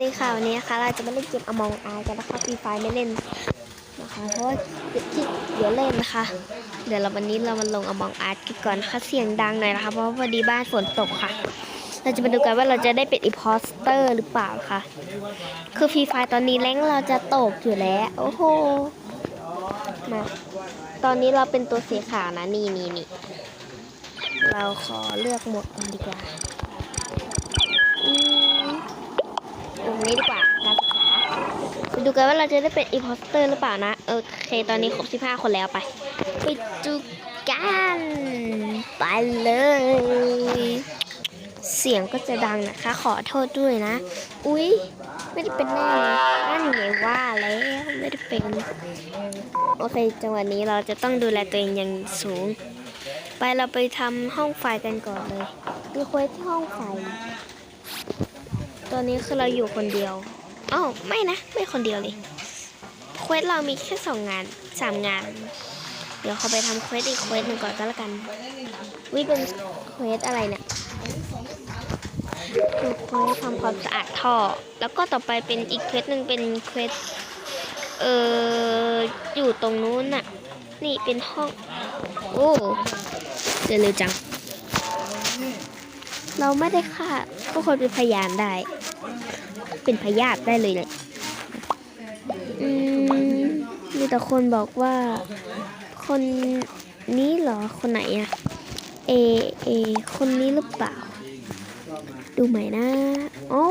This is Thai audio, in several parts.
ในข่าวนี้นะคะเราจะไม่เล่นเกม Among Us กันนะคะฟรีไฟไม่เล่นนะคะเพราะว่าที่เดี๋ยวเล่นนะคะ เดี๋ยวเราวันนี้เรามาลง Among Us กันก่อนนะคะเสียงดังหน่อยนะคะ เพราะว่าพอดีบ้านฝนตกค่ะ เราจะมาดูกันว่าเราจะได้เป็น imposter หรือเปล่าค่ะ คือฟรีไฟตอนนี้แรงเราจะตกอยู่แล้ว โอ้โหมาตอนนี้เราเป็นตัวสีขาวนะนี่นี่นี่เราขอเลือกหมดกันดีกว่า นี้ดีกว่าการศึกษาไปดูกันว่าเราจะได้เป็นอีพอสเตอร์หรือเปล่านะ โอเค ตอนนี้ครบ 15 คนแล้วไป ไปดูกันไปเลย เสียงก็จะดังนะคะ ขอโทษด้วยนะ อุ๊ย ไม่ได้เป็นแน่นั่นไงว่าแล้วไม่ได้เป็น โอเค จังหวะนี้เราจะต้องดูแลตัวเองอย่างสูง ไปเราไปทำห้องไฟกันก่อนเลยดูเควสที่ห้องไฟ ตอนนี้คือเราอยู่คนเดียวอ้าวไม่นะ ไม่คนเดียวเลยเควสเรามีแค่สองงานสามงาน เดี๋ยวเขาไปทำเควสอีกเควสหนึ่งก่อนก็แล้วกันวิเป็นเควสอะไรเนี่ยคือเควสทำความสะอาดท่อ แล้วก็ต่อไปเป็นอีกเควสหนึ่งเป็นเควสเอ่ออยู่ตรงนู้นน่ะ นี่เป็นห้อง โอ้เร็วจัง เราไม่ได้ฆ่าทุกคนเป็นพยานได้ เป็นพยาธิได้เลยเลยอืมมีแต่คนบอกว่า คนนี้เหรอ คนไหนอะเอ เอ คนนี้หรือเปล่า ดูใหม่นะโอ้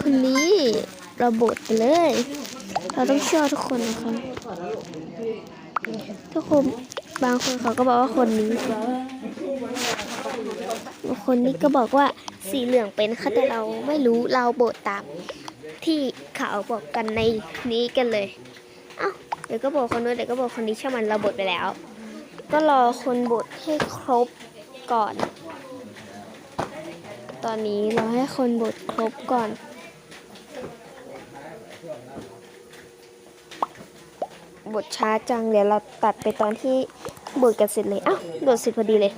คนนี้เราบดไปเลย เราต้องเชื่อทุกคนนะคะทุกคนบางคนเขาก็บอกว่าคนนี้ คนนี้ก็บอกว่า สีเหลืองเป็นค่ะแต่เราไม่รู้เราโบดตามที่เขาบอกกันในนี้กันเลย เอ้าเดี๋ยวก็บอกคนนู้นเดี๋ยวก็บอกคนนี้ช่างมันเราบดไปแล้ว ก็รอคนบดให้ครบก่อน ตอนนี้เราให้คนบดครบก่อนบทช้าจังเดี๋ยวเราตัดไปตอนที่บทกันเสร็จเลยอ้าวโดดเสร็จพอดีเลย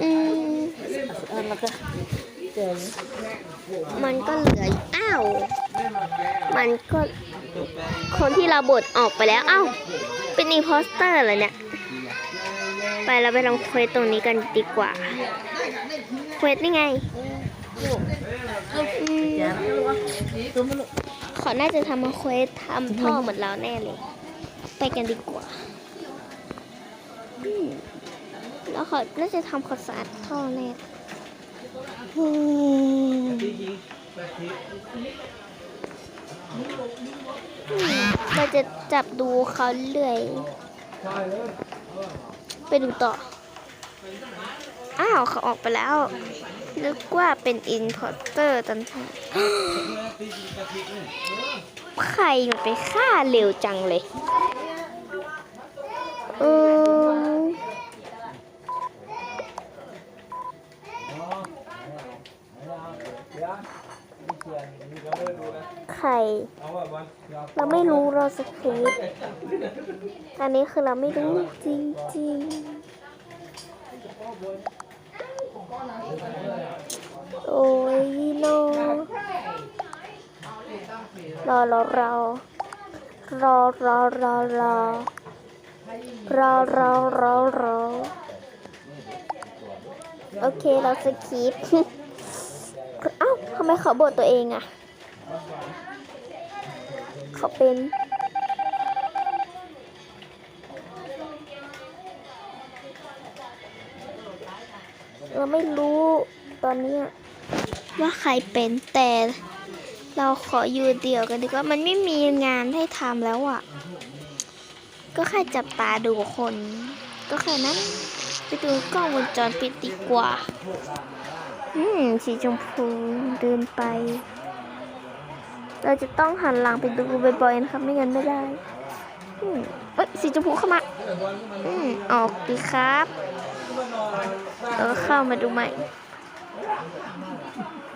อืม แล้วก็เจอมันก็เหลืออ้าว มันก็ คนที่เราบทออกไปแล้วอ้าวเป็นอีโพสเตอร์เหรอเนี่ย ไปเราไปลองเควสตรงนี้กันดีกว่า เควสนี่ไงอืมขอน่าจะทำมาเควสทำท่อเหมือนเราแน่เลย ไปกันดีกว่าแล้วขอน่าจะทำความสะอาดท่อแน่ เราจะจับดูเขาเรื่อย ไปดูต่อ อ้าวเขาออกไปแล้วนึกว่าเป็นอินพอร์เตอร์ตันทีใครมันไปฆ่าเร็วจังเลย เออ ใครเราไม่รู้เราสคริปต์อันนี้คือเราไม่รู้จริงๆโอ้ยโนรอรอรอรอรอรอรอรอรอรอรอโอเค เราสคิป เอ้าทำไมเขาบทตัวเองอะเขาเป็นเราไม่รู้ตอนนี้ว่าใครเป็นแต่เราขออยู่เดี่ยวกันดีกว่ามันไม่มีงานให้ทำแล้วอะ่ะ ก็แค่จับตาดูคน ก็แค่นั้น ไปดูกล้องวงจรปิดดีกว่า อืมสีชมพูเดินไป เราจะต้องหันหลังไปดูบ่อยๆนะครับ ไม่งั้นไม่ได้อืมเอ้ยสีชมพูเข้ามา อืมออกดีครับแล้วเข้ามาดูใหม่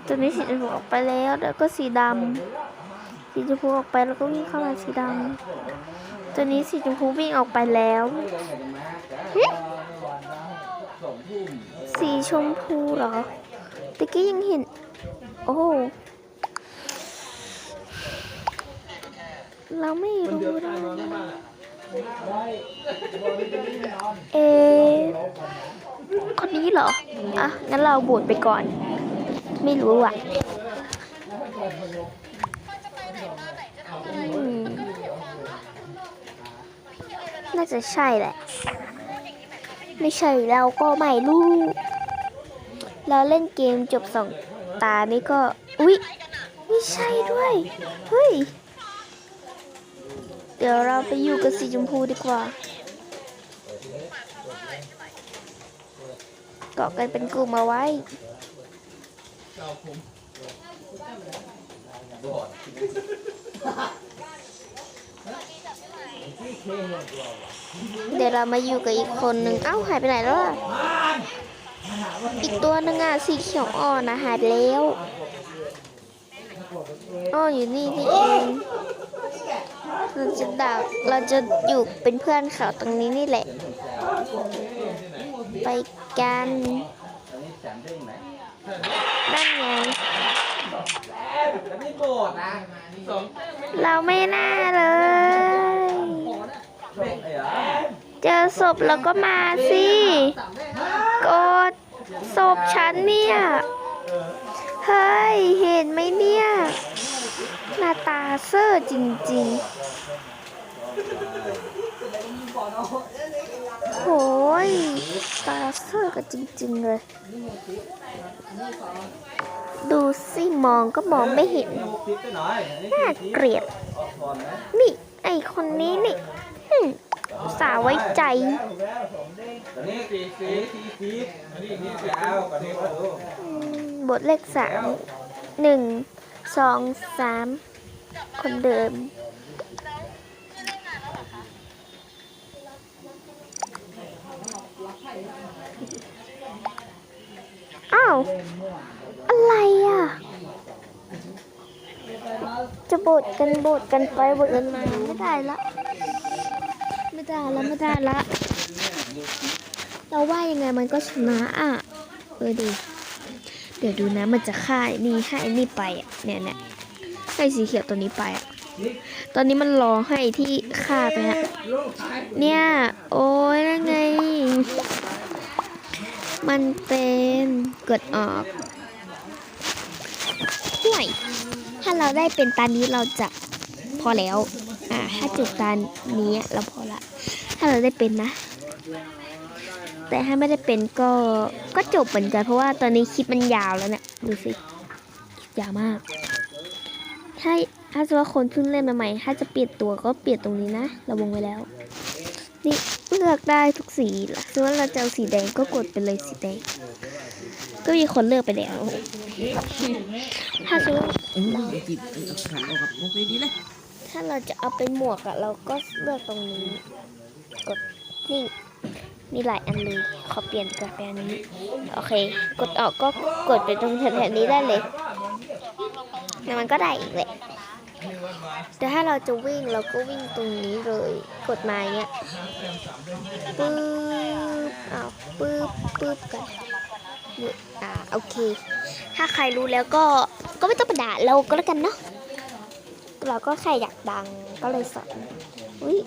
ตัวนี้สีชมพูออกไปแล้วแล้วก็สีดำสีชมพูออกไปแล้วก็วิ่งเข้ามาสีดำตัวนี้สีชมพูวิ่งออกไปแล้วสีชมพูเหรอ ตะกี้ยังเห็น โอ้ เราไม่รู้นะเอคนนี้เหรอ อะ งั้นเราโบดไปก่อน ไม่รู้อะน่าจะใช่แหละ ไม่ใช่เราก็ไม่รู้ เราเล่นเกมจบสองตานี่ก็ อุ๊ยไม่ใช่ด้วย เฮ้ย เดี๋ยวเราไปอยู่กับสีชมพูดีกว่า เกาะกันเป็นกลุ่มเอาไว้ เดี๋ยวเรามาอยู่กับอีกคนหนึ่งเอ้าหายไปไหนแล้วล่ะ อีกตัวหนึ่งอะสีเขียวอ่อนนะหายแล้วอ๋ออยู่นี่นี่เองเราจะดักเราจะอยู่เป็นเพื่อนเขาตรงนี้นี่แหละ ไปกันนั่นได้ไงเราไม่น่าเลยเด็กเหรอเจอศพแล้วก็มาสิ กด ศพฉันเนี่ย เฮ้ย เห็นไหมเนี่ย หน้าตาเซอร์จริงๆโหยตาเซอร์กันจริงๆเลย ดูสิมองก็มองไม่เห็น น่าเกลียด นี่ ไอคนนี้นี่หึ่มสาห์ไว้ใจ ตอนนี้สี่สีสี่สีอันนี้นี่ยาวกว่านี้มาดูบทเลขสามหนึ่งสองสามคนเดิมอ้าว อะไรอะ จะบทกันบทกันไปบทกันมาไม่ได้ละ ไม่ได้ละไม่ได้ละ เราว่ายังไงมันก็ชนะอะ เออดีเดี๋ยวดูนะมันจะฆ่านี่ให้นี่ไปอะเนี่ยเนี่ยให้สีเขียวตัวนี้ไปอะตอนนี้มันรอให้ที่ฆ่าไปฮะเนี่ย โอ้ยนั่นไง มันเป็นกดออกห่วยถ้าเราได้เป็นตานี้เราจะพอแล้ว อ่าถ้าจบตานี้เราพอละ ถ้าเราได้เป็นนะ แต่ถ้าไม่ได้เป็นก็ก็จบเหมือนกันเพราะว่าตอนนี้คลิปมันยาวแล้วเนี่ยดูสิคลิปยาวมาก ถ้าถ้าจะว่าคนเพิ่งเล่นมาใหม่ถ้าจะเปลี่ยนตัวก็เปลี่ยนตรงนี้นะเราวงไว้แล้ว นี่เลือกได้ทุกสีละสมมติว่าเราจะเอาสีแดงก็กดไปเลยสีแดง ก็มีคนเลือกไปแล้ว ถ้าสมมติอืมเดี๋ยวจิบเอาขันออกกับโอเคดีเลยถ้าเราจะเอาเป็นหมวกอะเราก็เลือกตรงนี้ กดนี่ มีหลายอันเลย ขอเปลี่ยนกับอันนี้ โอเค กดออกก็กดไปตรงแถวๆนี้ได้เลยแล้วมันก็ได้อีกแหละแต่ถ้าเราจะวิ่งเราก็วิ่งตรงนี้เลย กดมาเงี้ยปึ๊บอ้าวปึ๊บปึ๊บกันนี่อ่าโอเค ถ้าใครรู้แล้วก็ก็ไม่ต้องมาด่าเราก็แล้วกันเนาะเราก็แค่อยากดังก็เลยสอนอุ้ย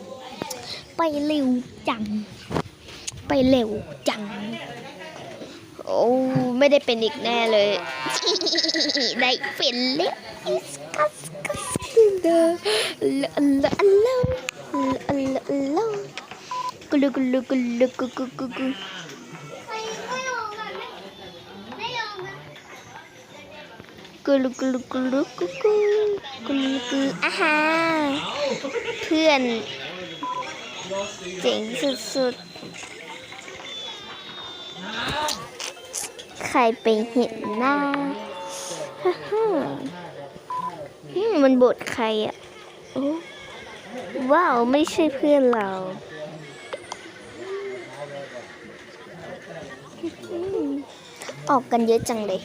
ไปเร็วจัง ไปเร็วจัง โอ้ไม่ได้เป็นอีกแน่เลย ได้เป็นเล็กอิสกัสกัสเดอลลลลลลกุลุกุลุกุลุกุกุกุกุกุลุกุลุกุลุกุกุกุลุกุอาฮาเพื่อนเจ๋งสุดๆ ใครไปเห็นหน้าฮ่าฮ่ามันบทใครอะโอ้ว้าว ไม่ใช่เพื่อนเราอออกกันเยอะจังเลย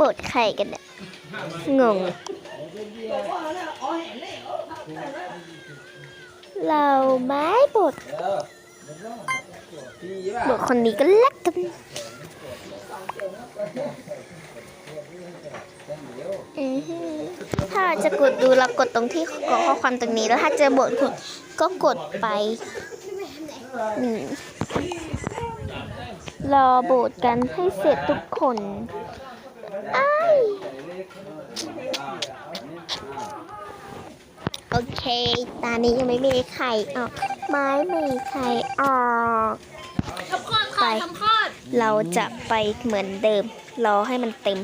บทใครกันเนี่ยงง เราไม้บทเออสี่ป่ะบวกคนนี้ก็รักกันถ้าเราจะกดดูเรากดตรงที่กรอกข้อความตรงนี้แล้วถ้าเจอบทคุณก็กดไปรอโบทกันให้เสร็จทุกคน อ้าย โอเค ตอนนี้ยังไม่มีไข่ออกไม้มีไข่ออกทำคลอดค่ะทำคลอด เราจะไปเหมือนเดิม รอให้มันเต็ม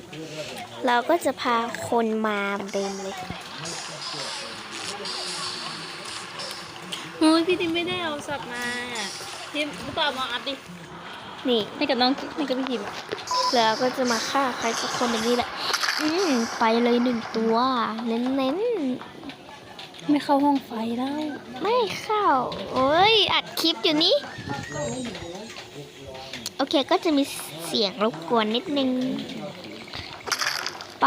เราก็จะพาคนมาเหมือนเดิมเลยเฮ้ยพี่ทิมไม่ได้เอาสับมาทิมหรือเปล่ามาอัดดิ นี่ให้กับน้องให้กับพี่ทิมแล้วก็จะมาฆ่าใครสักคนแบบนี้แหละ อืมไปเลยหนึ่งตัว เน้น ไม่เข้าห้องไฟแล้ว ไม่เข้า โอ้ย อัดคลิปอยู่นี้ โอเคก็จะมีเสียงรบกวนนิดนึง ไป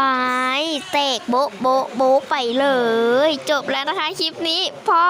เตกโบะโบะโบะไปเลย จบแล้วนะคะคลิปนี้พ่อ